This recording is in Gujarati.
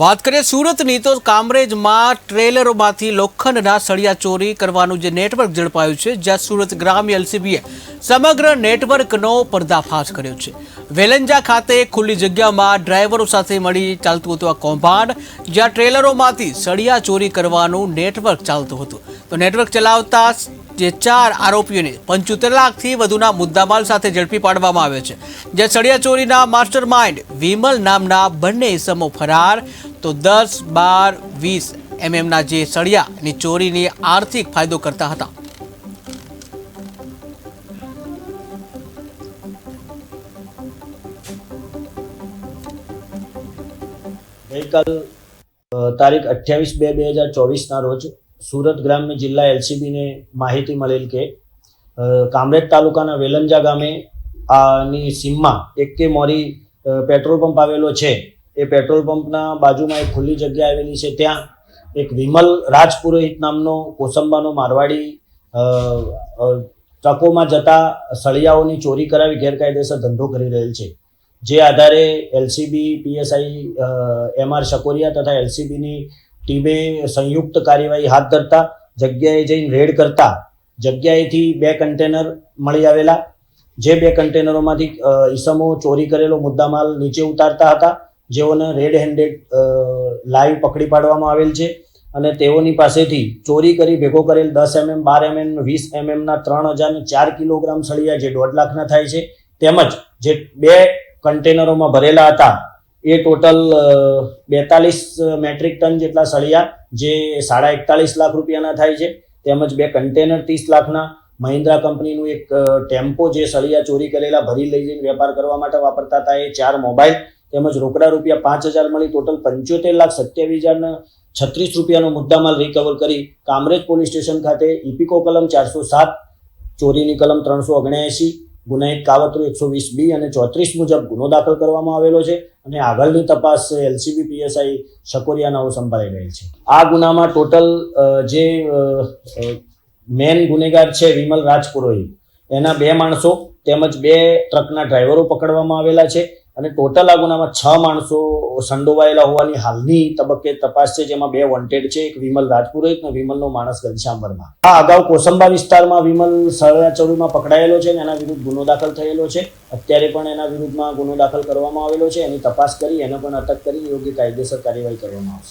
વાત કરીએ સુરતની, તો કામરેજમાં ટ્રેલરોમાંથી લોખંડના સળિયા ચોરી કરવાનું જે નેટવર્ક ઝડપાયું છે, જ્યાં સુરત ગ્રામ્ય એલસીબીએ સમગ્ર નેટવર્કનો પર્દાફાશ કર્યો છે. વેલંજા ખાતે ખુલ્લી જગ્યામાં ડ્રાઈવરો સાથે મળી ચાલતું હતું આ કૌભાંડ, જ્યાં ટ્રેલરોમાંથી સળિયા ચોરી કરવાનું નેટવર્ક ચાલતું હતું. તો નેટવર્ક ચલાવતા જે ચાર આરોપીઓને પંચોતેર લાખથી વધુના મુદ્દામાલ સાથે ઝડપી પાડવામાં આવ્યો છે. જે સળિયા ચોરીના માસ્ટર માઇન્ડ વિમલ નામના બંને ઇસમો ફરાર તો દસ, બાર, વીસ એમએમના જે સળિયાની ચોરીની આર્થિક ફાયદો કરતા હતા. ગઈકાલ તારીખ અઠ્યાવીસ બે બે હજાર ચોવીસના રોજ સુરત ગ્રામ્ય જિલ્લા એલસીબીને માહિતી મળેલ કે કામરેજ તાલુકાના વેલંજા ગામે આની સીમમાં એક કે મોરી પેટ્રોલ પંપ આવેલો છે. એ પેટ્રોલ પંપના બાજુમાં એક ખુલ્લી જગ્યા આવેલી છે. ત્યાં એક વિમલ રાજપુરોહિત નામનો કોસંબાનો મારવાડી ટ્રકોમાં જતા સળિયાઓની ચોરી કરાવી ગેરકાયદેસર ધંધો કરી રહેલ છે. જે આધારે LCB, PSI M R Shakoriya તથા એલસીબીની ટીમે સંયુક્ત કાર્યવાહી હાથ ધરતા, જગ્યાએ જઈને રેડ કરતા જગ્યાએથી બે કન્ટેનર મળી આવેલા. જે બે કન્ટેનરોમાંથી ઈસમો ચોરી કરેલો મુદ્દામાલ નીચે ઉતારતા હતા. જેઓને રેડ હેન્ડેડ લાઈવ પકડી પાડવામાં આવેલ છે અને તેઓની પાસેથી ચોરી કરી, ભેગો કરેલ દસ એમએમ, બાર એમએમ, વીસ એમએમના ત્રણ હજાર ચાર કિલોગ્રામ સળિયા જે દોઢ લાખના થાય છે, તેમજ જે બે કન્ટેનરોમાં ભરેલા હતા, એ ટોટલ બેતાલીસ મેટ્રિક ટન જેટલા સળિયા જે સાડા એકતાલીસ લાખ રૂપિયાના થાય છે, તેમજ બે કન્ટેનર ત્રીસ લાખના, મહિન્દ્રા કંપનીનું એક ટેમ્પો જે સળિયા ચોરી કરેલા ભરી લઈ જઈને વેપાર કરવા માટે વાપરતા હતા, એ ચાર મોબાઈલ તેમજ રોકડા રૂપિયા પાંચ હજાર મળી, ટોટલ પંચોતેર લાખ સત્યાવીસ હજારના છત્રીસ રૂપિયાનો મુદ્દામાલ રિકવર કરી કામરેજ પોલીસ સ્ટેશન ખાતે ઇપિકો કલમ ચારસો સાત, ચોરીની કલમ ત્રણસો ઓગણએંસી ગુનાહિત કાવતરું એકસો વીસ બી અને ચોત્રીસ મુજબ ગુનો દાખલ કરવામાં આવેલો છે અને આગળની તપાસ એલસીબી, પીએસઆઈ શકોરિયાનાઓ સંભાળી રહેલ છે. આ ગુનામાં ટોટલ જે મેન ગુનેગાર છે વિમલ રાજપુરોહિત. એના બે માણસો તેમજ બે ટ્રકના ડ્રાઈવરો પકડવામાં આવેલા છે. અને ટોટલ આ ગુનામાં છ માણસો સંડોવાયેલા હોવાની હાલની તબક્કે તપાસ છે, જેમાં બે વોન્ટેડ છે, એક વિમલ રાજપુરોહિત અને વિમલનો માણસ ઘનશ્યામ વર્મા આ અગાઉ કોસંબા વિસ્તારમાં વિમલ સળિયાચોરીમાં પકડાયેલો છે અને એના વિરુદ્ધ ગુનો દાખલ થયેલો છે. અત્યારે પણ એના વિરુદ્ધમાં ગુનો દાખલ કરવામાં આવેલો છે. એની તપાસ કરી, એને પણ અટક કરી, યોગ્ય કાયદેસર કાર્યવાહી કરવામાં આવશે.